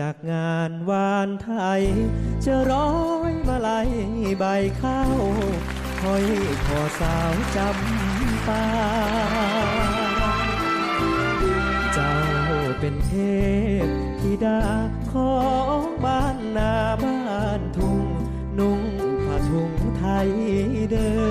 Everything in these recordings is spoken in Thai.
จากงานวานไทย จะร้อยมาลัยใบข้าวห้อยคอสาวจำปาเจ้าเป็นเทพธิดาของบ้านนาบ้านทุ่ง นุ่งผ้าถุงไทยเดิม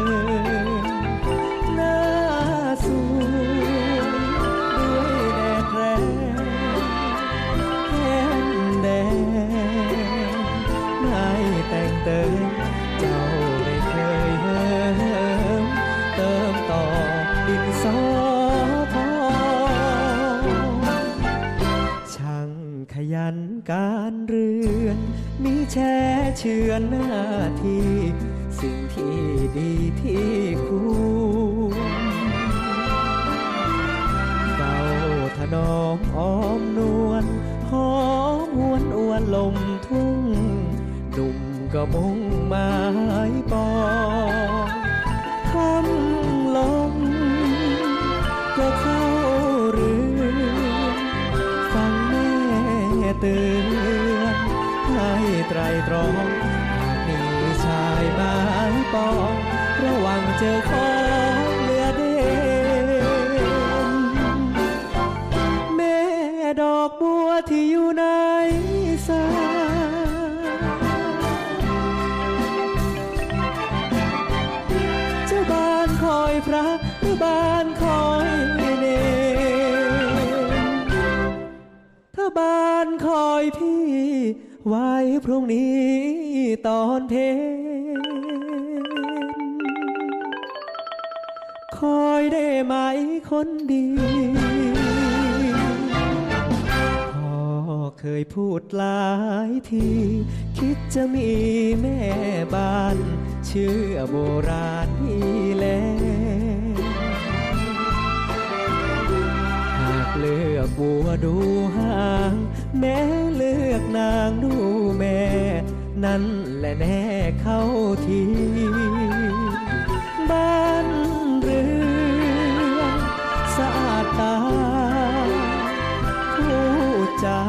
เชือนหน้าที่ สิ่งที่ดีที่ควรเฝ้าถนอมอ้อมนวลหอมหวนอวนลมทุ่งหนุ่มก็มุ่งหมาย รตรองหากมีชายหมายปองระวังเจอของเหลือเด่นแม่ดอกบัวที่อยู่ในสาเจ้าบ้านคอยพระหรือบ้านคอย บ้านคอยพี่ ไว้พรุ่งนี้ตอนเพลคอยได้ไหมคนดีพ่อเคยพูดหลายที คิดจะมีแม่บ้าน เชื่อโบราณนี่แล ลือกบัวดูหาง แม้เลือกนางดูแม่ นั่นแหละแน่เข้าทีบ้านเรือนสะอาดตาพูดจา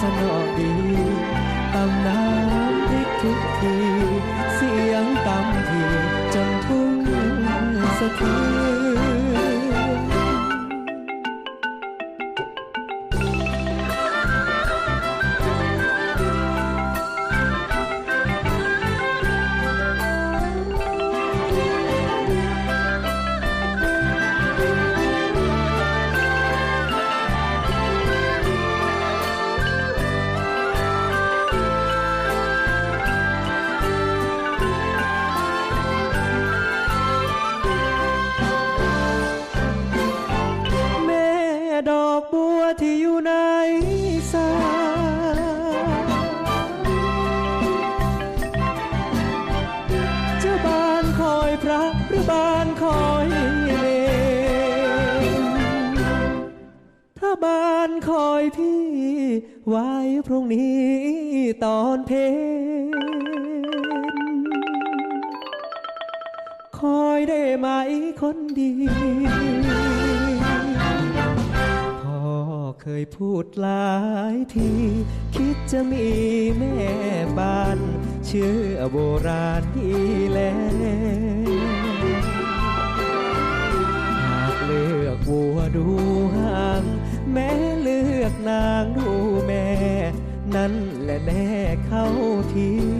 สนอดีตำน้ำพริกทุกที เสียงตำทีจนทุ่งสะเทือน คอยพี่ไว้พรุ่งนี้ตอนเพลคอยได้ไหมคนดี พ่อเคยพูดหลายที คิดจะมีแม่บ้าน เชื่อโบราณดีแล้วหากเลือกบัวดูห่าง เ